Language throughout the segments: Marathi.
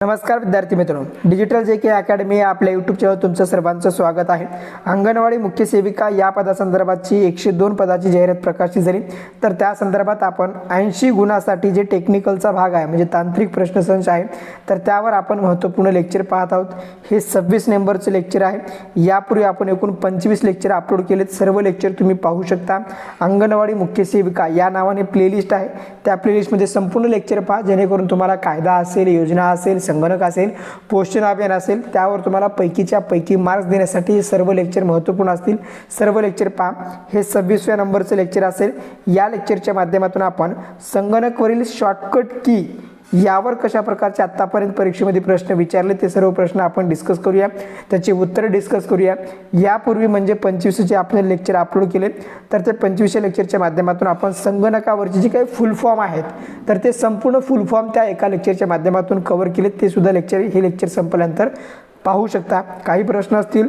नमस्कार विद्यार्थी मित्रांनो. डिजिटल जे के अकॅडमी या आपल्या यूट्यूब चॅनल तुमचं सर्वांचं स्वागत आहे. अंगणवाडी मुख्य सेविका या पदासंदर्भातची एकशे दोन पदाची जाहिरात प्रकाशित झाली. तर त्या संदर्भात आपण ऐंशी गुणासाठी जे टेक्निकलचा भाग आहे म्हणजे तांत्रिक प्रश्नसंच आहे तर त्यावर आपण महत्त्वपूर्ण लेक्चर पाहत आहोत. हे सव्वीस नंबरचं लेक्चर आहे. यापूर्वी आपण एकूण पंचवीस लेक्चर अपलोड केलेत. सर्व लेक्चर तुम्ही पाहू शकता. अंगणवाडी मुख्य सेविका या नावाने प्लेलिस्ट आहे. त्या प्लेलिस्टमध्ये संपूर्ण लेक्चर पहा जेणेकरून तुम्हाला कायदा असेल योजना असेल संगणक असेल पोषण अभियान असेल त्यावर तुम्हाला पैकीच्या पैकी मार्क्स देण्यासाठी सर्व लेक्चर महत्त्वपूर्ण असतील. सर्व लेक्चर पहा. हे सव्वीसव्या नंबरचं लेक्चर असेल. या लेक्चरच्या माध्यमातून आपण संगणकवरील शॉर्टकट की यावर कशा प्रकारचे आत्तापर्यंत परीक्षेमध्ये प्रश्न विचारले ते सर्व प्रश्न आपण डिस्कस करूया. त्याची उत्तरं डिस्कस करूया. यापूर्वी म्हणजे पंचवीसचे आपण लेक्चर अपलोड केले तर ते पंचवीसशे लेक्चरच्या माध्यमातून आपण संगणकावरचे जे काही फुल फॉर्म आहेत तर ते संपूर्ण फुल फॉर्म त्या एका लेक्चरच्या माध्यमातून कव्हर केले ते सुद्धा लेक्चर हे लेक्चर संपल्यानंतर पाहू शकता. काही प्रश्न असतील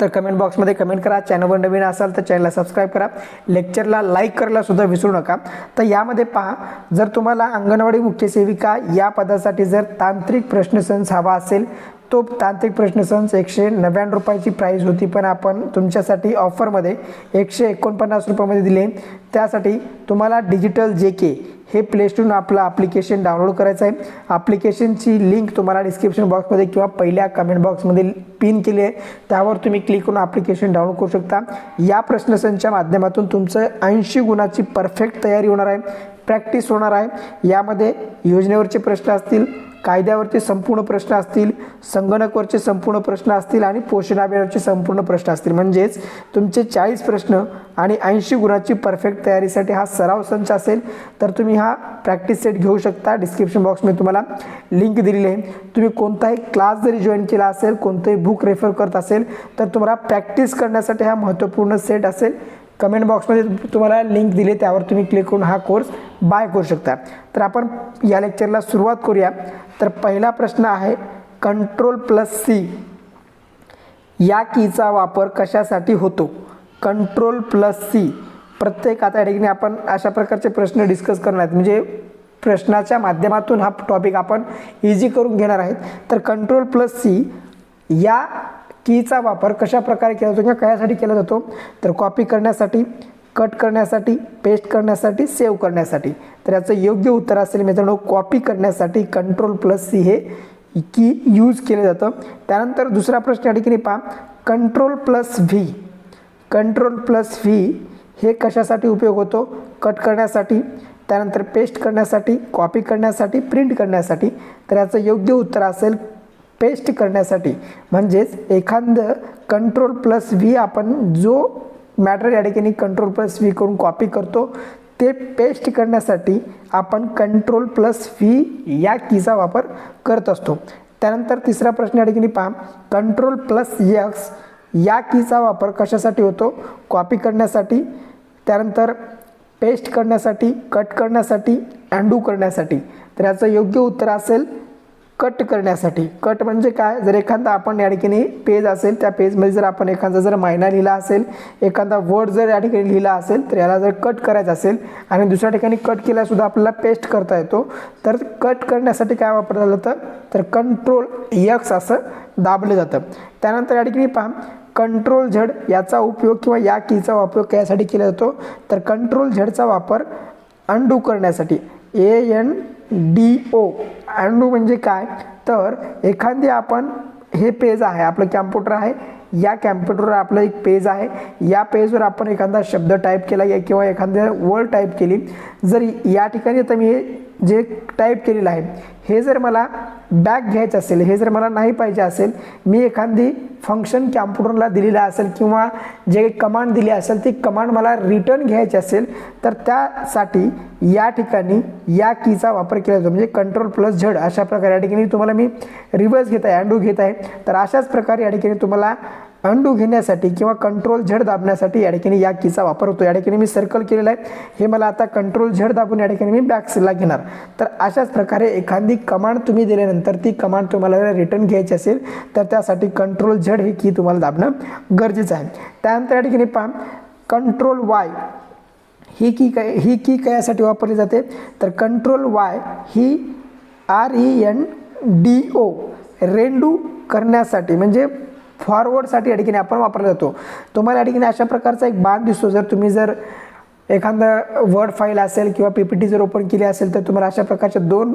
तर कमेंट बॉक्समध्ये कमेंट करा. चॅनलवर नवीन असाल तर चॅनलला सबस्क्राईब करा. लेक्चरला लाईक करायला सुद्धा विसरू नका. तर यामध्ये पहा जर तुम्हाला अंगणवाडी मुख्य सेविका या पदासाठी जर तांत्रिक प्रश्नसंच हवा असेल तो तांत्रिक प्रश्नसंच एकशे नव्याण्णव रुपयाची प्राईस होती पण आपण तुमच्यासाठी ऑफरमध्ये एकशे एकोणपन्नास रुपयामध्ये दिले. त्यासाठी तुम्हाला डिजिटल जे के हे प्लेस्टोरून आपलं ॲप्लिकेशन डाउनलोड करायचं आहे. ॲप्लिकेशनची लिंक तुम्हाला डिस्क्रिप्शन बॉक्समध्ये किंवा पहिल्या कमेंट बॉक्समध्ये पिन केली आहे. त्यावर तुम्ही क्लिक करून ॲप्लिकेशन डाउनलोड करू शकता. या प्रश्नसंच्या माध्यमातून तुमचं ऐंशी गुणाची परफेक्ट तयारी होणार आहे. प्रॅक्टिस होणार आहे. यामध्ये योजनेवरचे प्रश्न असतील कायद्यावरचे संपूर्ण प्रश्न असतील संगणकवरचे संपूर्ण प्रश्न असतील आणि पोषणाभियानावरचे संपूर्ण प्रश्न असतील. म्हणजेच तुमचे चाळीस प्रश्न आणि ऐंशी गुणाची परफेक्ट तयारीसाठी हा सराव संच असेल तर तुम्ही हा प्रॅक्टिस सेट घेऊ शकता. डिस्क्रिप्शन बॉक्समध्ये तुम्हाला लिंक दिलेली आहे. तुम्ही कोणताही क्लास जरी जॉईन केला असेल कोणतंही बुक रेफर करत असेल तर तुम्हाला प्रॅक्टिस करण्यासाठी हा महत्त्वपूर्ण सेट असेल. कमेंट बॉक्समध्ये तुम्हाला लिंक दिली त्यावर तुम्ही क्लिक करून हा कोर्स बाय करू शकता. तर आपण या लेक्चरला सुरुवात करूया. तर पहिला प्रश्न आहे कंट्रोल प्लस सी या कीचा वापर कशासाठी होतो? कंट्रोल प्लस सी प्रत्येक आता या ठिकाणी आपण अशा प्रकारचे प्रश्न डिस्कस करणार आहेत. म्हणजे प्रश्नाच्या माध्यमातून हा टॉपिक आपण इझी करून घेणार आहेत. तर कंट्रोल प्लस सी या कीचा वापर कशा प्रकारे केला जातो किंवा कशासाठी केला जातो? तर कॉपी करण्यासाठी कट करण्यासाठी पेस्ट करण्यासाठी सेव्ह करण्यासाठी. तर याचं योग्य उत्तर असेल मित्रांनो कॉपी करण्यासाठी कंट्रोल प्लस सी हे की यूज केलं जातं. त्यानंतर दुसरा प्रश्न या ठिकाणी पहा. Control plus V control plus V हे कशासाठी उपयोग होतो? कट करण्यासाठी त्यानंतर पेस्ट करण्यासाठी कॉपी करण्यासाठी प्रिंट करण्यासाठी. तर याचं योग्य उत्तर असेल पेस्ट करण्यासाठी. म्हणजेच एखादं कंट्रोल प्लस व्ही आपण जो मॅटर या ठिकाणी कंट्रोल प्लस व्ही करून कॉपी करतो. ते पेस्ट करण्यासाठी आपण कंट्रोल प्लस व्ही या कीचा वापर करत असतो. त्यानंतर तिसरा प्रश्न या ठिकाणी पहा. कंट्रोल प्लस यक्स या कीचा वापर कशासाठी होतो? कॉपी करण्यासाठी. त्यानंतर पेस्ट करण्यासाठी कट करण्यासाठी अँडू करण्यासाठी. तर याचं योग्य उत्तर असेल कट करण्यासाठी. कट म्हणजे काय? जर एखादा आपण या ठिकाणी पेज असेल त्या पेजमध्ये जर आपण एखादा जर महिना लिहिला असेल एखादा वर्ड जर या ठिकाणी लिहिला असेल तर याला जर कट करायचं असेल आणि दुसऱ्या ठिकाणी कट केल्यासुद्धा आपल्याला पेस्ट करता येतो तर कट करण्यासाठी काय वापरलं जातं? तर कंट्रोल यक्स असं दाबलं जातं. त्यानंतर या ठिकाणी पहा कंट्रोल झड याचा उपयोग किंवा या कीचा उपयोग यासाठी केला जातो? तर कंट्रोल झडचा वापर अंडू करण्यासाठी. ए एन डी ओ अँडू म्हणजे काय? तर एखादी आपण हे पेज आहे आपलं कॅम्प्युटर आहे या कॅम्प्युटरवर आपलं एक पेज आहे. या पेजवर आपण एखादा शब्द टाईप केला या किंवा एखाद्या वर्ड टाईप केली जर या ठिकाणी आता मी हे जे टाईप केलेलं आहे हे जर मला बॅक घ्यायचं असेल हे जर मला नाही पाहिजे असेल मी एखादी फंक्शन कॅम्प्युटरला दिलेलं असेल किंवा जे कमांड दिली असेल ती कमांड मला रिटर्न घ्यायची असेल तर त्यासाठी या ठिकाणी या कीचा वापर केला जातो. म्हणजे कंट्रोल प्लस झड अशा प्रकारे या ठिकाणी तुम्हाला मी रिव्हर्स घेत आहे अँडू घेत आहे. तर अशाच प्रकारे या ठिकाणी तुम्हाला अंडू घेण्यासाठी किंवा कंट्रोल झड दाबण्यासाठी या ठिकाणी या कीचा वापर होतो. या ठिकाणी मी सर्कल केलेला आहे. हे मला आता कंट्रोल झड दाबून या ठिकाणी मी बॅक्सला घेणार. तर अशाच प्रकारे एखादी कमांड तुम्ही दिल्यानंतर ती कमांड तुम्हाला रिटर्न घ्यायची असेल तर त्यासाठी कंट्रोल झड ही की तुम्हाला दाबणं गरजेचं आहे. त्यानंतर या ठिकाणी पहा. कंट्रोल वाय ही की काय ही की कयासाठी वापरली जाते? तर कंट्रोल वाय ही R E N D O रेंडू करण्यासाठी म्हणजे फॉरवर्डसाठी या ठिकाणी आपण वापरला जातो. तुम्हाला या ठिकाणी अशा प्रकारचा एक बाण दिसतो. जर तुम्ही जर एखादं वर्ड फाईल असेल किंवा पी पी टी जर ओपन केली असेल तर तुम्हाला अशा प्रकारच्या दोन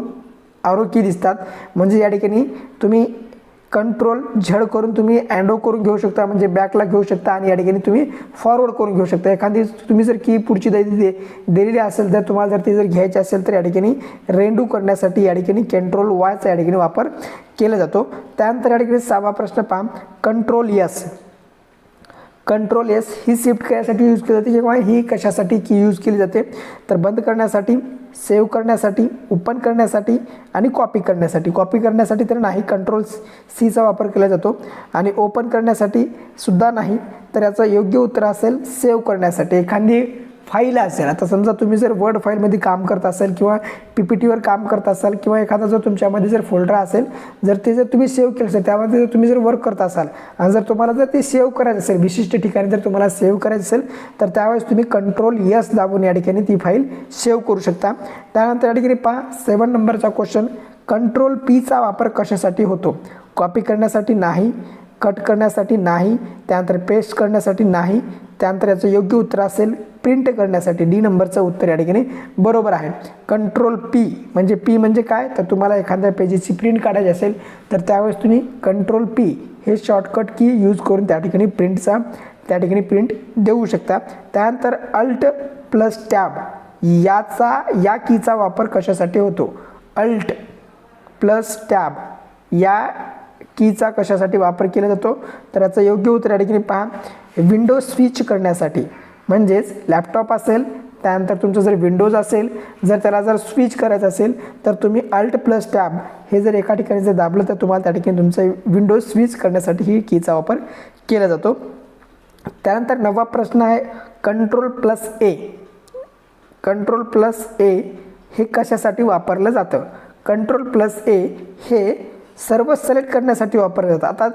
आरोग्य दिसतात. म्हणजे या ठिकाणी तुम्ही कंट्रोल झड करून तुम्ही अँडो करून घेऊ शकता म्हणजे बॅकला घेऊ शकता आणि या ठिकाणी तुम्ही फॉरवर्ड करून घेऊ शकता. एखादी तुम्ही जर की पुढची दे दे- दिलेली असेल तर तुम्हाला जर ती जर घ्यायची असेल तर या ठिकाणी रेंडू करण्यासाठी या ठिकाणी कंट्रोल वायचा या ठिकाणी वापर केला जातो. त्यानंतर या ठिकाणी सहावा प्रश्न पहा. कंट्रोल यस कंट्रोल एस ही शिफ्ट करण्यासाठी यूज केली जाते किंवा ही कशासाठी की यूज केली जाते? तर बंद करण्यासाठी सेव्ह करण्यासाठी ओपन करण्यासाठी आणि कॉपी करण्यासाठी. कॉपी करण्यासाठी तर नाही कंट्रोल सीचा वापर केला जातो. आणि ओपन करण्यासाठी सुद्धा नाही तर याचं योग्य उत्तर असेल सेव्ह करण्यासाठी. एखादी फाईल असेल. आता समजा तुम्ही जर वर्ड फाईलमध्ये काम करत असाल किंवा पी पी टीवर काम करत असाल किंवा एखादा जर तुमच्यामध्ये जर फोल्डर असेल जर ते जर तुम्ही सेव्ह केलं असेल त्यामध्ये जर तुम्ही जर वर्क करत असाल आणि जर तुम्हाला जर ते सेव्ह करायचं असेल विशिष्ट ठिकाणी जर तुम्हाला सेव्ह करायचं असेल तर त्यावेळेस तुम्ही कंट्रोल यस दाबून या ठिकाणी ती फाईल सेव्ह करू शकता. त्यानंतर या ठिकाणी पहा सेवन नंबरचा क्वेश्चन कंट्रोल पीचा वापर कशासाठी होतो? कॉपी करण्यासाठी नाही. कट करण्यासाठी नाही त्यानंतर पेस्ट करण्यासाठी नाही त्यानंतर याचं योग्य उत्तर असेल प्रिंट करण्यासाठी. डी नंबरचं उत्तर या ठिकाणी बरोबर आहे. कंट्रोल पी म्हणजे पी म्हणजे काय? तर तुम्हाला एखाद्या पेजेसची प्रिंट काढायची असेल तर त्यावेळेस तुम्ही कंट्रोल पी हे शॉर्टकट की यूज करून त्या ठिकाणी प्रिंटचा त्या ठिकाणी प्रिंट देऊ शकता. त्यानंतर अल्ट प्लस टॅब याचा या कीचा वापर कशासाठी होतो? अल्ट प्लस टॅब या कीचा कशासाठी वापर केला जातो? तर याचं योग्य उत्तर या ठिकाणी पहा. विंडो स्विच करण्यासाठी. म्हणजेच लॅपटॉप असेल त्यानंतर तुमचं जर विंडोज असेल जर त्याला जर स्विच करायचं असेल तर तुम्ही अल्ट प्लस टॅब हे जर एका ठिकाणी जर दाबलं तर तुम्हाला त्या ठिकाणी तुमचं विंडोज स्विच करण्यासाठी ही कीचा वापर केला जातो. त्यानंतर नववा प्रश्न आहे control plus A control plus A हे कशासाठी वापरलं जातं? कंट्रोल प्लस ए हे सर्व सिलेक्ट करण्यासाठी वापरले जातं आता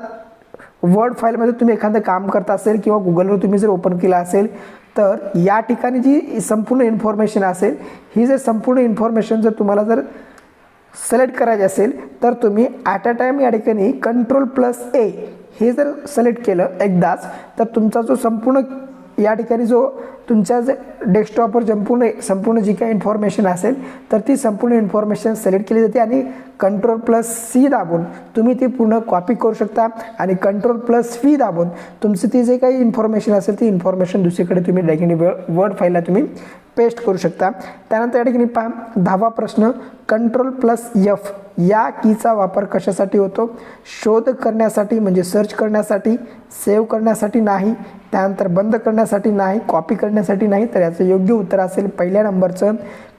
वर्ड फाईलमध्ये तुम्ही एखादं काम करता असेल किंवा गुगलवर तुम्ही जर ओपन केलं असेल तर या ठिकाणी जी संपूर्ण इन्फॉर्मेशन असेल ही जर संपूर्ण इन्फॉर्मेशन जर तुम्हाला जर सिलेक्ट करायची असेल तर तुम्ही ॲट अ टाईम या ठिकाणी कंट्रोल प्लस ए हे जर सिलेक्ट केलं एकदाच तर तुमचा जो संपूर्ण या ठिकाणी जो तुमच्या जे डेस्कटॉपवर संपूर्ण संपूर्ण जी काही इन्फॉर्मेशन असेल तर ती संपूर्ण इन्फॉर्मेशन सिलेक्ट केली जाते आणि कंट्रोल प्लस सी दाबून तुम्ही ती पूर्ण कॉपी करू शकता आणि कंट्रोल प्लस व्ही दाबून तुमची ती जे काही इन्फॉर्मेशन असेल ती इन्फॉर्मेशन दुसरीकडे तुम्ही या वर्ड फाईलला तुम्ही पेस्ट करू शकता. त्यानंतर या ठिकाणी पहा दहावा प्रश्न कंट्रोल प्लस यफ या कीचा वापर कशासाठी होतो? शोध करण्यासाठी म्हणजे सर्च करण्यासाठी सेव्ह करण्यासाठी नाही त्यानंतर बंद करण्यासाठी नाही कॉपी करण्यासाठी नाही तर याचं योग्य उत्तर असेल पहिल्या नंबरचं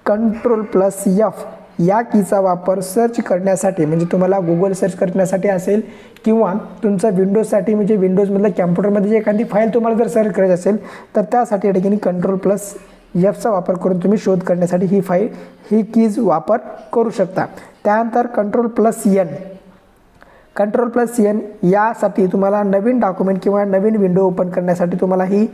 कंट्रोल प्लस यफ या कीचा वापर सर्च करण्यासाठी म्हणजे तुम्हाला गुगल सर्च करण्यासाठी असेल किंवा तुमचा विंडोजसाठी म्हणजे विंडोजमधल्या कॅम्प्युटरमध्ये जी एखादी फाईल तुम्हाला जर सर्च करायची असेल तर त्यासाठी या ठिकाणी कंट्रोल प्लस एफचा वापर करून तुम्ही शोध करण्यासाठी ही फाईल ही कीज वापर करू शकता. त्यानंतर control plus N control plus N यासाठी तुम्हाला नवीन डॉक्युमेंट किंवा नवीन विंडो ओपन करण्यासाठी तुम्हाला ही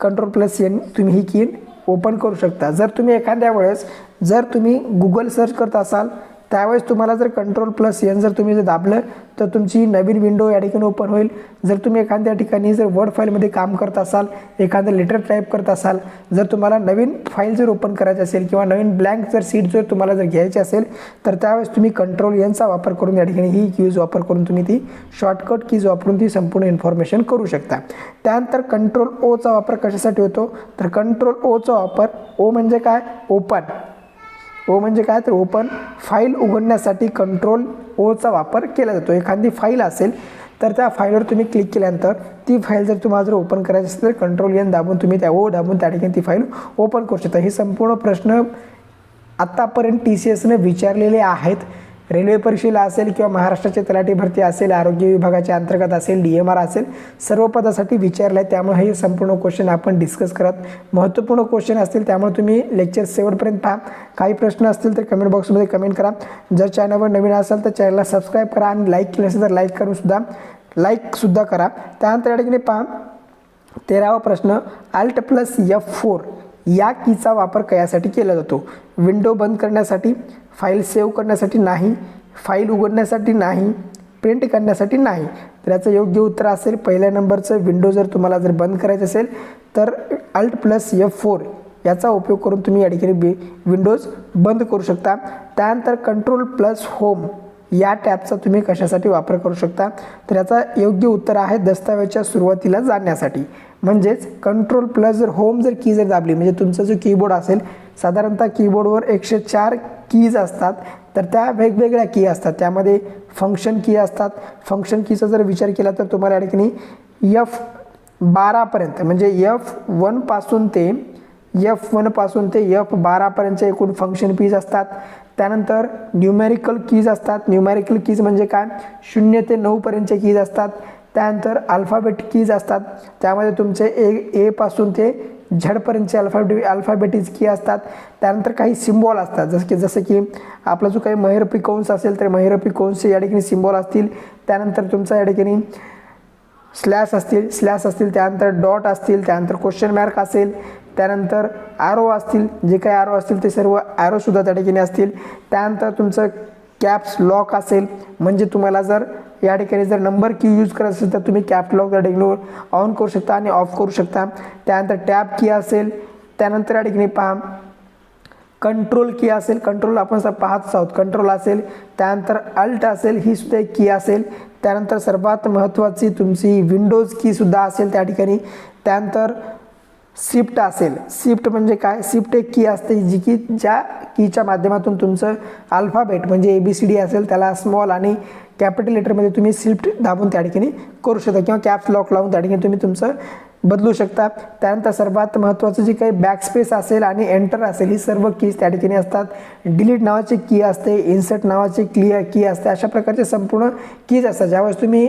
कंट्रोल प्लस एन तुम्ही ही की ओपन करू शकता. जर तुम्ही एखाद्या वेळेस जर तुम्ही गुगल सर्च करत असाल त्यावेळेस तुम्हाला जर कंट्रोल प्लस एन जर तुम्ही जर दाबलं तर तुमची नवीन विंडो या ठिकाणी ओपन होईल. जर तुम्ही एखाद्या ठिकाणी जर वर्ड फाईलमध्ये काम करत असाल एखादं लेटर टाईप करत असाल जर तुम्हाला नवीन फाईल जर ओपन करायची असेल किंवा नवीन ब्लँक जर सीट जर तुम्हाला जर घ्यायची असेल तर त्यावेळेस तुम्ही कंट्रोल एनचा वापर करून या ठिकाणी ही कीज वापर करून तुम्ही ती शॉर्टकट कीज वापरून ती संपूर्ण इन्फॉर्मेशन करू शकता. त्यानंतर कंट्रोल ओचा वापर कशासाठी होतो? तर कंट्रोल ओचा वापर ओ म्हणजे काय? ओपन ओ म्हणजे काय तर ओपन फाईल उघडण्यासाठी कंट्रोल ओचा वापर केला जातो. एखादी फाईल असेल तर त्या फाईलवर तुम्ही क्लिक केल्यानंतर ती फाईल जर तुम्हाला जर ओपन करायची असेल तर कंट्रोल येऊन दाबून तुम्ही त्या ओ दाबून त्या ठिकाणी ती फाईल ओपन करू शकता. हे संपूर्ण प्रश्न आत्तापर्यंत टी सी एसने विचारलेले आहेत. रेल्वे परीक्षेला असेल किंवा महाराष्ट्राची तलाठी भरती असेल आरोग्य विभागाच्या अंतर्गत असेल डी एम आर असेल सर्व पदासाठी विचारलं आहे त्यामुळे हे संपूर्ण क्वेश्चन आपण डिस्कस करत महत्त्वपूर्ण क्वेश्चन असतील त्यामुळे तुम्ही लेक्चर शेवटपर्यंत पहा. काही प्रश्न असतील तर कमेंट बॉक्समध्ये कमेंट करा. जर चॅनलवर नवीन असाल तर चॅनलला सबस्क्राईब करा आणि लाईक केलं असेल तर लाईक करूनसुद्धा लाईकसुद्धा करा. त्यानंतर या ठिकाणी पहा. तेरावा प्रश्न अल्ट प्लस एफ फोर या कीचा वापर कयासाठी केला जातो. विंडो बंद करण्यासाठी फाईल सेव्ह करण्यासाठी नाही फाईल उघडण्यासाठी नाही प्रिंट करण्यासाठी नाही. तर याचं योग्य उत्तर असेल पहिल्या नंबरचं विंडो जर तुम्हाला जर बंद करायचं असेल तर अल्ट प्लस एफ फोर याचा उपयोग करून तुम्ही या ठिकाणी बी विंडोज बंद करू शकता. त्यानंतर कंट्रोल प्लस होम या टॅबचा तुम्ही कशासाठी वापर करू शकता? तर याचा योग्य उत्तर आहे दस्तावेजच्या सुरुवातीला जाण्यासाठी. म्हणजेच कंट्रोल प्लस जर होम जर की जर दाबली म्हणजे तुमचा जो कीबोर्ड असेल साधारणतः कीबोर्डवर एकशे चार कीज असतात तर त्या वेगवेगळ्या की असतात. त्यामध्ये फंक्शन की असतात. फंक्शन कीचा जर विचार केला तर तुम्हाला या ठिकाणी यफ बारापर्यंत म्हणजे यफ वनपासून ते यफ वनपासून ते यफ बारापर्यंतचे एकूण फंक्शन कीज असतात. त्यानंतर न्यूमेरिकल कीज असतात. न्यूमेरिकल कीज म्हणजे काय? शून्य ते नऊपर्यंतचे कीज असतात. त्यानंतर अल्फाबेट कीज असतात. त्यामध्ये तुमचे ए एपासून ते झडपर्यंतचे अल्फाबेट अल्फाबेटीज की असतात. त्यानंतर काही सिम्बॉल असतात. जसं की जसं की आपला जो काही महिरपी कंस असेल तर महिरपी कंसचे या ठिकाणी सिम्बॉल असतील. त्यानंतर तुमचा या ठिकाणी स्लॅश असतील. स्लॅश असतील त्यानंतर डॉट असतील त्यानंतर क्वेश्चन मार्क असेल. त्यानंतर आरो असतील. जे काही आरो असतील ते सर्व ॲरोसुद्धा त्या ठिकाणी असतील. त्यानंतर तुमचं कॅप्स लॉक असेल. म्हणजे तुम्हाला जर या ठिकाणी जर नंबर की यूज करत असेल तर तुम्ही कॅपलॉग या ठिकाणी ऑन करू शकता आणि ऑफ करू शकता. त्यानंतर टॅब की असेल त्यानंतर या ठिकाणी पहा. कंट्रोल की असेल कंट्रोल आपण सर पाहतच आहोत. कंट्रोल असेल त्यानंतर अल्ट असेल ही सुद्धा एक की असेल. त्यानंतर सर्वात महत्त्वाची तुमची विंडोज कीसुद्धा असेल त्या ठिकाणी. त्यानंतर शिफ्ट असेल. शिफ्ट म्हणजे काय? शिफ्ट एक की असते जी की ज्या कीच्या माध्यमातून तुमचं अल्फाबेट म्हणजे ए बी सी डी असेल त्याला स्मॉल आणि कॅपिटल लेटरमध्ये तुम्ही शिफ्ट दाबून त्या ठिकाणी करू शकता किंवा कॅप्स लॉक लावून त्या ठिकाणी तुम्ही तुमचं बदलू शकता. त्यानंतर सर्वात महत्त्वाचं जे काही बॅकस्पेस असेल आणि एंटर असेल ही सर्व कीज त्या ठिकाणी असतात. डिलीट नावाची की असते इन्सर्ट नावाची क्लिअर की असते अशा प्रकारचे संपूर्ण कीज असतात. ज्यावेळेस तुम्ही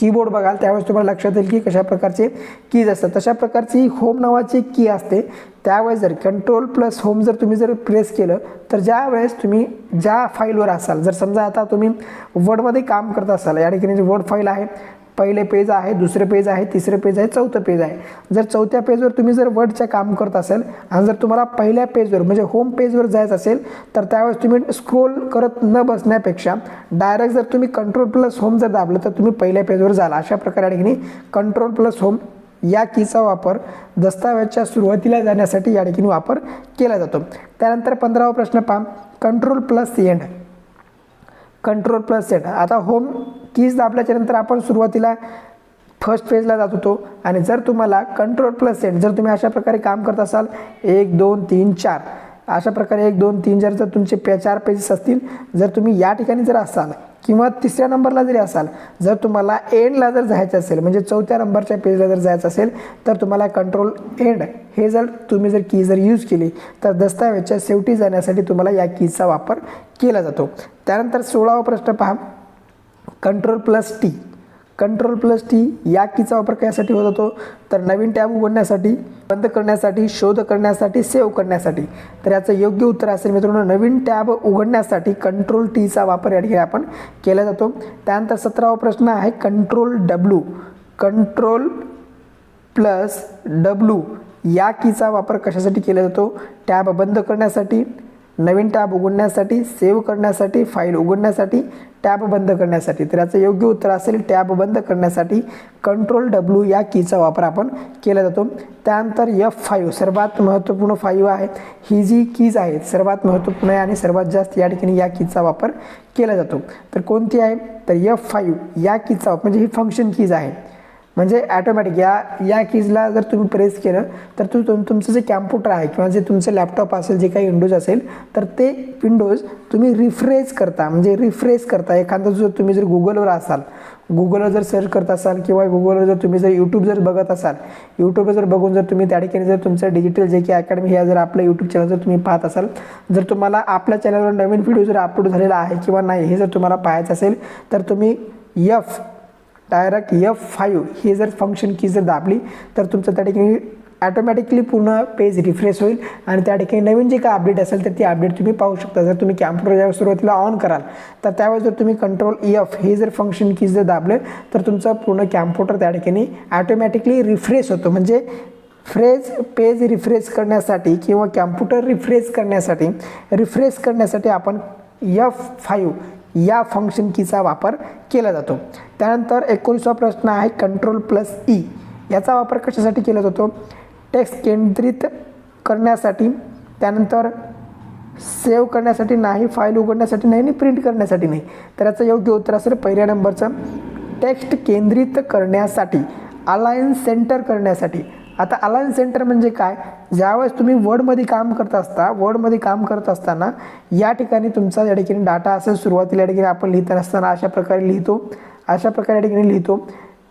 कीबोर्ड बघाल त्यावेळेस तुम्हाला लक्षात येईल की कशा प्रकारचे कीज असतात. तशा प्रकारची होम नावाची की असते. त्यावेळेस जर कंट्रोल प्लस होम जर तुम्ही जर प्रेस केलं तर ज्या वेळेस तुम्ही ज्या फाईलवर असाल जर समजा आता तुम्ही वर्डमध्ये काम करत असाल या ठिकाणी जे वर्ड फाईल आहे पहिले पेज आहे दुसरे पेज आहे तिसरे पेज आहे चौथं पेज आहे. जर चौथ्या पेजवर तुम्ही जर वर्डच्या काम करत असेल आणि जर तुम्हाला पहिल्या पेजवर म्हणजे होम पेजवर जायचं असेल तर त्यावेळेस तुम्ही स्क्रोल करत न बसण्यापेक्षा डायरेक्ट जर तुम्ही कंट्रोल प्लस होम जर दाबलं तर तुम्ही पहिल्या पेजवर जाल. अशा प्रकारे या ठिकाणी कंट्रोल प्लस होम या कीचा वापर दस्तावेजच्या सुरुवातीला जाण्यासाठी या ठिकाणी वापर केला जातो. त्यानंतर पंधरावा प्रश्न पहा. Control plus end control plus end आता होम कीज दाबल्याच्यानंतर आपण सुरुवातीला फर्स्ट पेजला जात होतो. आणि जर तुम्हाला कंट्रोल प्लस सेट जर तुम्ही अशा प्रकारे काम करत असाल एक दोन तीन चार. अशा प्रकारे एक दोन तीन जर जर तुमचे पे चार पेजेस असतील जर तुम्ही या ठिकाणी जर असाल किंवा तिसऱ्या नंबरला जरी असाल जर तुम्हाला एंडला जर जायचं असेल म्हणजे चौथ्या नंबरच्या पेजला जर जायचं असेल तर तुम्हाला कंट्रोल एंड हे जर तुम्ही जर की जर यूज केली तर दस्तावेजच्या शेवटी जाण्यासाठी तुम्हाला या कीजचा वापर केला जातो. त्यानंतर सोळावा प्रश्न पहा. Control plus T control plus T या कीचा वापर कशासाठी होत होतो? तर नवीन टॅब उघडण्यासाठी बंद करण्यासाठी शोध करण्यासाठी सेव्ह करण्यासाठी. तर याचं योग्य उत्तर असेल मित्रांनो नवीन टॅब उघडण्यासाठी कंट्रोल टीचा वापर या ठिकाणी आपण केला जातो. त्यानंतर सतरावा प्रश्न आहे control W control plus W या कीचा वापर कशासाठी केला जातो? टॅब बंद करण्यासाठी नवीन टॅब उघडण्यासाठी सेव्ह करण्यासाठी फाईल उघडण्यासाठी टॅब बंद करण्यासाठी. तर याचं योग्य उत्तर असेल टॅब बंद करण्यासाठी कंट्रोल डब्ल्यू या कीचा वापर आपण केला जातो. त्यानंतर एफ फाईव्ह सर्वात महत्त्वपूर्ण फाईव्ह आहे. ही जी कीज आहे सर्वात महत्त्वपूर्ण आहे आणि सर्वात जास्त या ठिकाणी या कीचा वापर केला जातो. तर कोणती आहे? तर एफ फाईव्ह या कीचा वापर म्हणजे ही फंक्शन कीज आहे. म्हणजे ॲटोमॅटिक या या कीजला जर तुम्ही प्रेस केलं तर तू तुम तुमचं जे कॅम्प्युटर आहे किंवा जे तुमचं लॅपटॉप असेल जे काही विंडोज असेल तर ते विंडोज तुम्ही रिफ्रेश करता. म्हणजे रिफ्रेश करता. एखादं जर तुम्ही जर गुगलवर असाल गुगलवर जर सर्च करत असाल किंवा गुगलवर जर तुम्ही जर यूट्यूब जर बघत असाल यूट्यूबवर जर बघून जर तुम्ही त्या ठिकाणी जर तुमचं डिजिटल जे की अकॅडमी ह्या जर आपलं यूट्यूब चॅनल जर तुम्ही पाहत असाल जर तुम्हाला आपल्या चॅनलवर नवीन व्हिडिओ जर अपलोड झालेला आहे किंवा नाही हे जर तुम्हाला पाहायचं असेल तर तुम्ही यफ डायरेक्ट एफ फाईव्ह ही जर फंक्शन की जर दाबली तर तुमचं त्या ठिकाणी ॲटोमॅटिकली पूर्ण पेज रिफ्रेश होईल आणि त्या ठिकाणी नवीन जे काय अपडेट असेल तर ती अपडेट तुम्ही पाहू शकता. जर तुम्ही कॅम्प्युटर ज्यावेळेस सुरुवातीला ऑन कराल तर त्यावेळेस जर तुम्ही कंट्रोल एफ हे जर फंक्शन की जर दाबलं तर तुमचं पूर्ण कॅम्प्युटर त्या ठिकाणी ॲटोमॅटिकली रिफ्रेश होतो. म्हणजे फ्रेज पेज रिफ्रेश करण्यासाठी किंवा कॅम्प्युटर रिफ्रेश करण्यासाठी रिफ्रेश करण्यासाठी आपण एफ फाईव्ह या फंक्शन कीचा वापर केला जातो. त्यानंतर एकोणीसवा प्रश्न आहे कंट्रोल प्लस ई याचा वापर कशासाठी केला जातो? टेक्स्ट केंद्रित करण्यासाठी त्यानंतर सेव्ह करण्यासाठी नाही फाईल उघडण्यासाठी नाही आणि प्रिंट करण्यासाठी नाही. तर याचं योग्य उत्तर असेल पहिल्या नंबरचं टेक्स्ट केंद्रित करण्यासाठी अलायन्स सेंटर करण्यासाठी. आता अलायन्स सेंटर म्हणजे काय? ज्यावेळेस तुम्ही वर्डमध्ये काम करत असता वर्डमध्ये काम करत असताना या ठिकाणी तुमचा या ठिकाणी डाटा असेल सुरुवातीला या ठिकाणी आपण लिहित असताना अशा प्रकारे लिहितो. अशा प्रकारे या ठिकाणी लिहितो.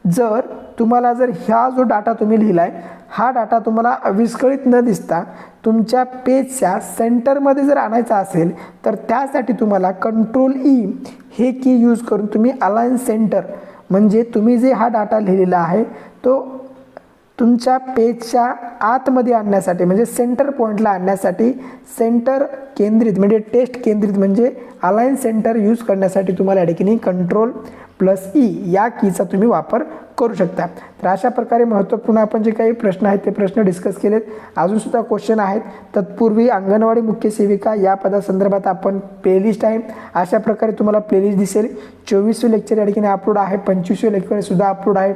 जर तुम्हाला जर ह्या जो डाटा तुम्ही लिहिला आहे हा डाटा तुम्हाला विस्कळीत न दिसता तुमच्या पेजच्या सेंटरमध्ये जर आणायचा असेल तर त्यासाठी तुम्हाला कंट्रोल ई e हे की यूज करून तुम्ही अलायन्स सेंटर म्हणजे तुम्ही जे हा डाटा लिहिलेला आहे तो तुमच्या पेजच्या आतमध्ये आणण्यासाठी म्हणजे सेंटर पॉईंटला आणण्यासाठी सेंटर केंद्रित म्हणजे टेस्ट केंद्रित म्हणजे अलायन्स सेंटर यूज करण्यासाठी तुम्हाला या ठिकाणी कंट्रोल प्लस ई या कीचा तुम्ही वापर करू शकता. तर अशा प्रकारे महत्त्वपूर्ण आपण जे काही प्रश्न आहेत ते प्रश्न डिस्कस केलेत. अजूनसुद्धा क्वेश्चन आहेत. तत्पूर्वी अंगणवाडी मुख्य सेविका या पदासंदर्भात आपण प्लेलिस्ट आहे. अशा प्रकारे तुम्हाला प्लेलिस्ट दिसेल. चोवीसवे लेक्चर या ठिकाणी अपलोड आहे. पंचवीसवे लेक्चरसुद्धा अपलोड आहे.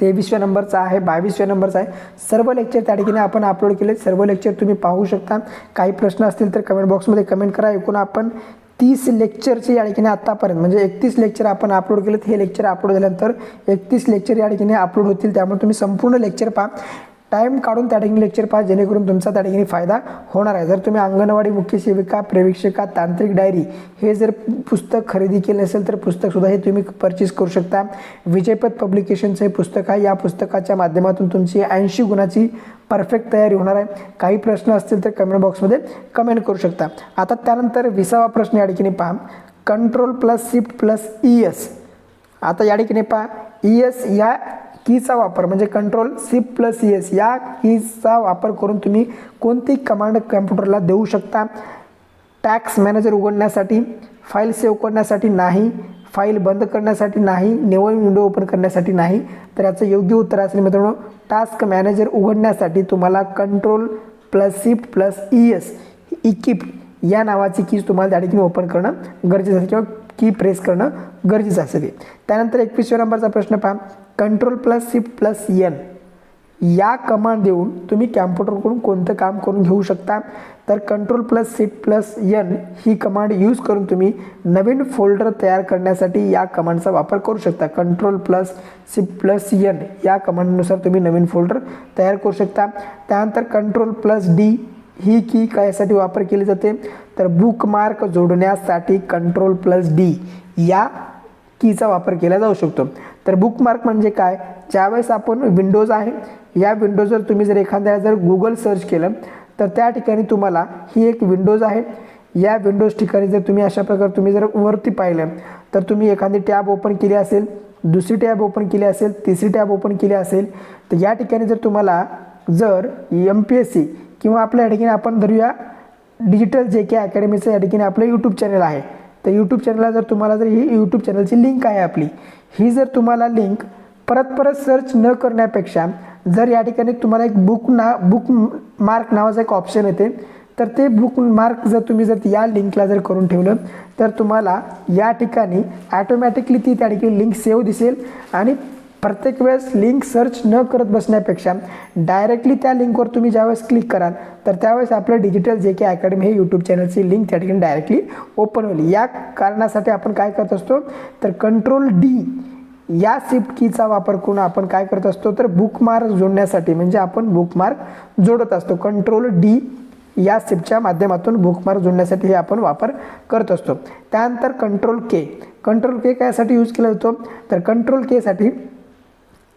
तेवीसव्या नंबरचा आहे बावीसव्या नंबरचा आहे. सर्व लेक्चर त्या ठिकाणी आपण अपलोड केले. सर्व लेक्चर तुम्ही पाहू शकता. काही प्रश्न असतील तर कमेंट बॉक्समध्ये कमेंट करा. एकूण आपण तीस लेक्चरचे या ठिकाणी आत्तापर्यंत म्हणजे एकतीस लेक्चर आपण अपलोड केलेत. हे लेक्चर अपलोड झाल्यानंतर एकतीस लेक्चर या ठिकाणी अपलोड होतील. त्यामुळे तुम्ही संपूर्ण लेक्चर पहा. टाईम काढून त्या ठिकाणी लेक्चर पहा जेणेकरून तुमचा त्या ठिकाणी फायदा होणार आहे. जर तुम्ही अंगणवाडी मुख्य सेविका प्रवेशिका तांत्रिक डायरी हे जर पुस्तक खरेदी केले असेल तर पुस्तकसुद्धा हे तुम्ही परचेस करू शकता. विजयपथ पब्लिकेशनचं हे पुस्तक आहे. या पुस्तकाच्या माध्यमातून तुमची ऐंशी गुणाची परफेक्ट तयारी होणार आहे. काही प्रश्न असतील तर कमेंट बॉक्समध्ये कमेंट करू शकता. आता त्यानंतर विसावा प्रश्न या ठिकाणी पहा. Control plus shift plus E S आता या ठिकाणी पहा. ई एस या कीचा वापर म्हणजे control shift plus E S या कीचा वापर करून तुम्ही कोणती कमांड कम्प्युटरला देऊ शकता? टॅक्स मॅनेजर उघडण्यासाठी फाईल सेव्ह करण्यासाठी नाही फाईल बंद करण्यासाठी नाही नवीन विंडो ओपन करण्यासाठी नाही. तर याचं योग्य उत्तर असेल मित्रांनो टास्क मॅनेजर उघडण्यासाठी तुम्हाला control plus shift plus E S इकिप या नावाची कीज तुम्हाला त्या ठिकाणी ओपन करणं गरजेचं असेल किंवा की प्रेस करणं गरजेचं असेल. त्यानंतर एकवीसव्या नंबरचा प्रश्न पहा. Control plus shift plus N या कमांड देऊन तुम्ही कॅम्प्युटरकडून कोणतं काम करून घेऊ शकता. तर control plus C plus N ही कमांड यूज करून तुम्ही नवीन फोल्डर तयार करण्यासाठी या कमांडचा वापर करू शकता. Control plus shift plus N या कमांडनुसार तुम्ही नवीन फोल्डर तयार करू शकता. त्यानंतर कंट्रोल प्लस डी ही की कायसाठी वापर केली जाते? तर बुकमार्क जोडण्यासाठी कंट्रोल प्लस डी या कीचा वापर केला जाऊ शकतो. तर बुकमार्क म्हणजे काय? ज्यावेळेस आपण विंडोज आहे या विंडोजवर तुम्ही जर एखाद्या जर गुगल सर्च केलं तर त्या ठिकाणी तुम्हाला ही एक विंडोज आहे. या विंडोज ठिकाणी जर तुम्ही अशा प्रकारे तुम्ही जर वरती पाहिलं तर तुम्ही एखादी टॅब ओपन केली असेल दुसरी टॅब ओपन केली असेल तिसरी टॅब ओपन केली असेल तर या ठिकाणी जर तुम्हाला जर एम पी एस सी किंवा आपल्या या ठिकाणी आपण धरूया डिजिटल जे के अकॅडमीचं या ठिकाणी आपलं यूट्यूब चॅनल आहे. तर यूट्यूब चॅनलला जर तुम्हाला जर ही यूट्यूब चॅनलची लिंक आहे आपली ही जर तुम्हाला लिंक परत परत सर्च न करण्यापेक्षा जर या ठिकाणी तुम्हाला एक बुक ना बुक मार्क नावाचा एक ऑप्शन येते तर ते बुक मार्क जर तुम्ही जर या लिंकला जर करून ठेवलं तर तुम्हाला या ठिकाणी ॲटोमॅटिकली ती त्या ठिकाणी लिंक सेव्ह दिसेल आणि प्रत्येक वेळेस लिंक सर्च न करत बसण्यापेक्षा डायरेक्टली त्या लिंकवर तुम्ही ज्यावेळेस क्लिक कराल तर त्यावेळेस आपलं डिजिटल जे के अकॅडमी हे यूट्यूब चॅनलची लिंक त्या ठिकाणी डायरेक्टली ओपन होईल. या कारणासाठी आपण काय करत असतो तर कंट्रोल डी या शिफ्ट कीचा वापर करून आपण काय करत असतो तर बुकमार्क जोडण्यासाठी म्हणजे आपण बुकमार्क जोडत असतो. कंट्रोल डी या सिपच्या माध्यमातून बुकमार्क जोडण्यासाठी हे आपण वापर करत असतो. त्यानंतर कंट्रोल के कंट्रोल के कायसाठी यूज केला जातो? तर कंट्रोल केसाठी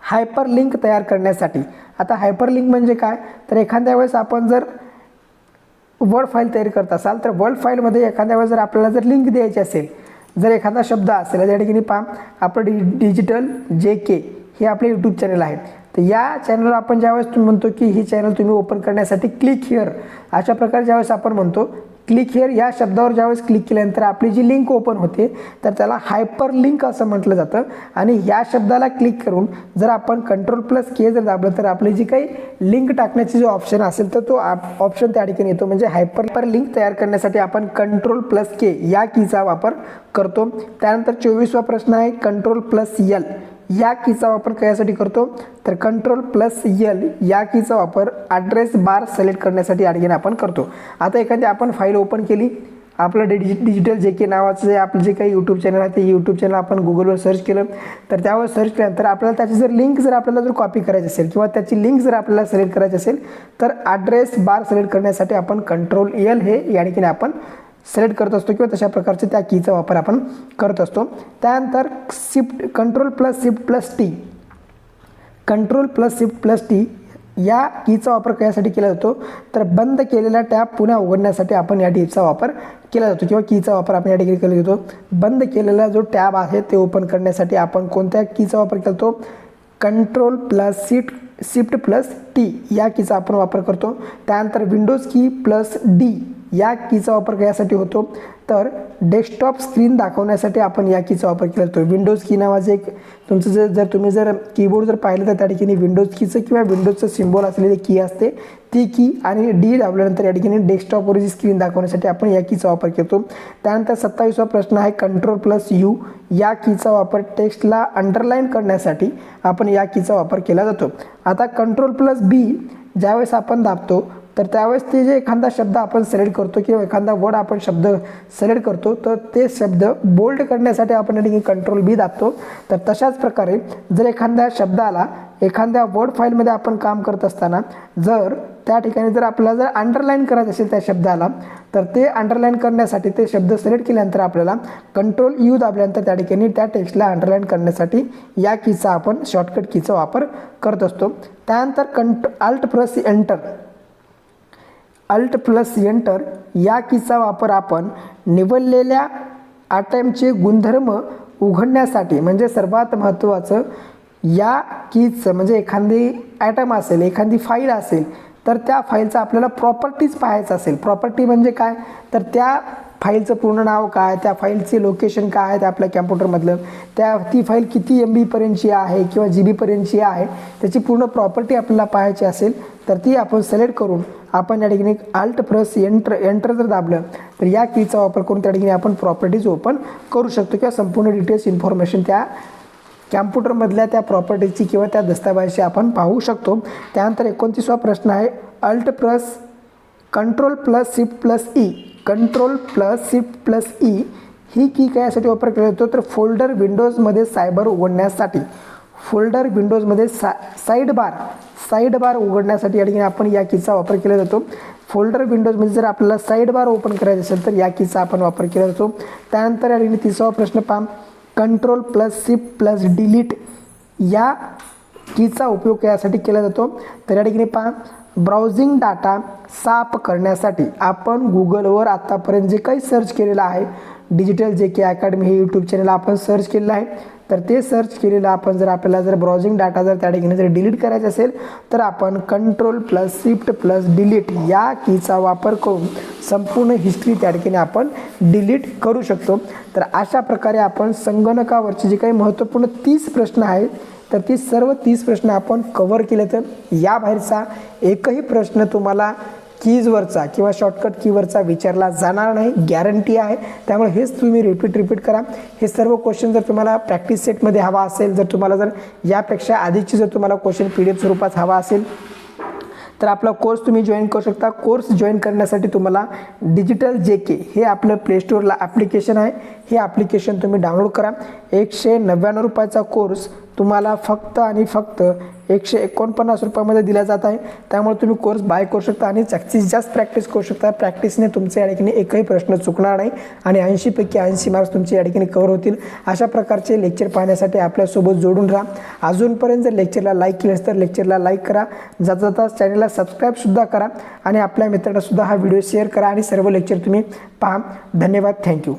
हायपर लिंक तयार करण्यासाठी. आता हायपर लिंक म्हणजे काय? तर एखाद्या वेळेस आपण जर वर्ड फाईल तयार करत असाल तर वर्ड फाईलमध्ये एखाद्या वेळेस जर आपल्याला जर लिंक द्यायची असेल जर एखादा शब्द असेल त्या ठिकाणी पहा आपलं डि डिजिटल जे के हे आपले यूट्यूब चॅनल आहे तर या चॅनलवर आपण ज्यावेळेस तुम्ही म्हणतो की ही चॅनल तुम्ही ओपन करण्यासाठी क्लिक हिअर अशा प्रकारे ज्यावेळेस आपण म्हणतो क्लिक हेअर या शब्दावर ज्यावेळेस क्लिक केल्यानंतर आपली जी लिंक ओपन होते तर त्याला हायपर लिंक असं म्हटलं जातं. आणि या शब्दाला क्लिक करून जर आपण कंट्रोल प्लस के जर दाबलं तर आपली जी काही लिंक टाकण्याची जो ऑप्शन असेल तर तो ऑप्शन त्या ठिकाणी येतो. म्हणजे हायपर लिंक तयार करण्यासाठी आपण कंट्रोल प्लस के या कीचा वापर करतो. त्यानंतर चोवीसवा प्रश्न आहे कंट्रोल प्लस यल या कीचा वापर कशासाठी करतो? तर कंट्रोल प्लस यल या कीचा वापर ॲड्रेस बार सिलेक्ट करण्यासाठी आणखीन आपण करतो. आता एखादी आपण फाईल ओपन केली आपलं डिजि डिजिटल जे के नावाचं जे आपलं जे काही यूट्यूब चॅनल आहे ते यूट्यूब चॅनल आपण गुगलवर सर्च केलं. तर त्यावर सर्च केल्यानंतर आपल्याला त्याची जर लिंक जर आपल्याला जर कॉपी करायची असेल किंवा त्याची लिंक जर आपल्याला सिलेक्ट करायची असेल तर ॲड्रेस बार सिलेक्ट करण्यासाठी आपण कंट्रोल एल हे या ठिकाणी आपण सिलेक्ट करत असतो किंवा तशा प्रकारचे त्या कीचा वापर आपण करत असतो. त्यानंतर shift control plus shift plus T control plus shift plus T या कीचा वापर कशासाठी केला जातो? तर बंद केलेला टॅब पुन्हा उघडण्यासाठी आपण या टीचा वापर केला जातो किंवा कीचा वापर आपण या ठिकाणी केला जातो. बंद केलेला जो टॅब आहे ते ओपन करण्यासाठी आपण कोणत्या कीचा वापर करतो control plus seat shift plus T या कीचा आपण वापर करतो. त्यानंतर विंडोज की प्लस डी या कीचा वापर कशासाठी होतो. तर डेस्कटॉप स्क्रीन दाखवण्यासाठी आपण या कीचा वापर केला जातो. विंडोज की नावाचं एक तुमचं जर जर तुम्ही जर कीबोर्ड जर पाहिलं तर त्या ठिकाणी विंडोज कीचं किंवा विंडोजचं सिम्बॉल असलेली की असते. ती की आणि डी दाबल्यानंतर या ठिकाणी डेस्कटॉपवर जी स्क्रीन दाखवण्यासाठी आपण या कीचा वापर करतो. त्यानंतर सत्तावीसवा प्रश्न आहे कंट्रोल प्लस यू या कीचा वापर टेक्स्टला अंडरलाईन करण्यासाठी आपण या कीचा वापर केला जातो. आता कंट्रोल प्लस बी ज्यावेळेस आपण दाबतो तर त्यावेळेस ते जे एखादा शब्द आपण सिलेक्ट करतो किंवा एखादा वर्ड आपण शब्द सिलेक्ट करतो तर ते शब्द बोल्ड करण्यासाठी आपण या ठिकाणी कंट्रोल बी दाबतो. तर तशाच प्रकारे जर एखाद्या शब्दाला एखाद्या वर्ड फाईलमध्ये आपण काम करत असताना जर त्या ठिकाणी जर आपल्याला जर अंडरलाईन करायचं असेल त्या शब्दाला तर ते अंडरलाईन करण्यासाठी ते शब्द सिलेक्ट केल्यानंतर आपल्याला कंट्रोल यू दाबल्यानंतर त्या ठिकाणी त्या टेक्स्टला अंडरलाईन करण्यासाठी या कीचा आपण शॉर्टकट कीचा वापर करत असतो. त्यानंतर कंट alt plus enter alt plus enter या कीचा वापर आपण निवडलेल्या आटमचे गुणधर्म उघडण्यासाठी म्हणजे सर्वात महत्त्वाचं या कीचं म्हणजे एखादी ॲटम असेल एखादी फाईल असेल तर त्या फाईलचा आपल्याला प्रॉपर्टीज पाहायचं असेल. प्रॉपर्टी म्हणजे काय? तर त्या फाईलचं पूर्ण नाव काय त्या फाईलचे लोकेशन काय आहे त्या आपल्या कॅम्प्युटरमधलं त्या ती फाईल किती एम बीपर्यंतची आहे किंवा जी बीपर्यंतची आहे त्याची पूर्ण प्रॉपर्टी आपल्याला पाहायची असेल तर ती आपण सिलेक्ट करून आपण या ठिकाणी आल्ट प्लस एंटर एंटर जर दाबलं तर या कीचा वापर करून त्या ठिकाणी आपण प्रॉपर्टीज ओपन करू शकतो किंवा संपूर्ण डिटेल्स इन्फॉर्मेशन त्या कॅम्प्युटरमधल्या त्या प्रॉपर्टीची किंवा त्या दस्तावेजाची आपण पाहू शकतो. त्यानंतर एकोणतीसवा प्रश्न आहे alt plus control plus shift plus E control plus shift plus E ही की काय यासाठी वापर केला जातो? तर फोल्डर विंडोजमध्ये सायबर उघडण्यासाठी. फोल्डर विंडोजमध्ये सा साईड बार साईड बार उघडण्यासाठी या ठिकाणी आपण या कीचा वापर केला जातो. फोल्डर विंडोजमध्ये जर आपल्याला साईड बार ओपन करायचं असेल तर या कीचा आपण वापर केला जातो. त्यानंतर या ठिकाणी तिसरा प्रश्न पहा. Control plus shift plus delete या कीचा उपयोग यासाठी केला जातो? तर या ठिकाणी पहा. ब्राउझिंग डाटा साफ करण्यासाठी आपण गुगलवर आत्तापर्यंत जे काही सर्च केलेलं आहे डिजिटल जे के अकॅडमी हे यूट्यूब चॅनल आपण सर्च केलेलं आहे तर ते सर्च केलेलं आपण जर आपल्याला जर ब्राउझिंग डाटा जर त्या ठिकाणी जर डिलीट करायचा असेल तर आपण control plus shift plus delete या कीचा वापर करून संपूर्ण हिस्ट्री त्या ठिकाणी आपण डिलीट करू शकतो. तर अशा प्रकारे आपण संगणकावरचे जे काही महत्त्वपूर्ण तीस प्रश्न आहेत तर ती सर्व तीस प्रश्न आपण कवर केले तर याबाहेरचा एकही प्रश्न तुम्हाला कीजवरचा किंवा शॉर्टकट कीवरचा विचारला जाणार नाही गॅरंटी आहे. त्यामुळे हेच तुम्ही रिपीट रिपीट करा. हे सर्व क्वेश्चन जर तुम्हाला प्रॅक्टिस सेटमध्ये हवा असेल जर तुम्हाला जर यापेक्षा आधीची जर तुम्हाला क्वेश्चन पी डी एफ स्वरूपात हवा असेल तर आपला कोर्स तुम्ही जॉईन करू शकता. कोर्स जॉईन करण्यासाठी तुम्हाला डिजिटल जे के हे आपलं प्लेस्टोरला ॲप्लिकेशन आहे. हे ॲप्लिकेशन तुम्ही डाउनलोड करा. एकशे नव्याण्णव रुपयाचा कोर्स तुम्हाला फक्त आणि फक्त एकशे एकोणपन्नास रुपयामध्ये दिला जात आहे. त्यामुळे तुम्ही कोर्स बाय करू शकता आणि जास्तीत जास्त प्रॅक्टिस करू शकता. प्रॅक्टिसने तुमच्या या ठिकाणी एकही प्रश्न चुकणार नाही आणि ऐंशीपैकी ऐंशी मार्क्स तुमचे या ठिकाणी कव्हर होतील. अशा प्रकारचे लेक्चर पाहण्यासाठी आपल्यासोबत जोडून राहा. अजूनपर्यंत जर लेक्चरला लाईक केलं तर लेक्चरला लाईक करा. जाता जाता चॅनलला सबस्क्राईबसुद्धा करा. आणि आपल्या मित्रांनासुद्धा हा व्हिडिओ शेअर करा आणि सर्व लेक्चर तुम्ही पहा. धन्यवाद. थँक्यू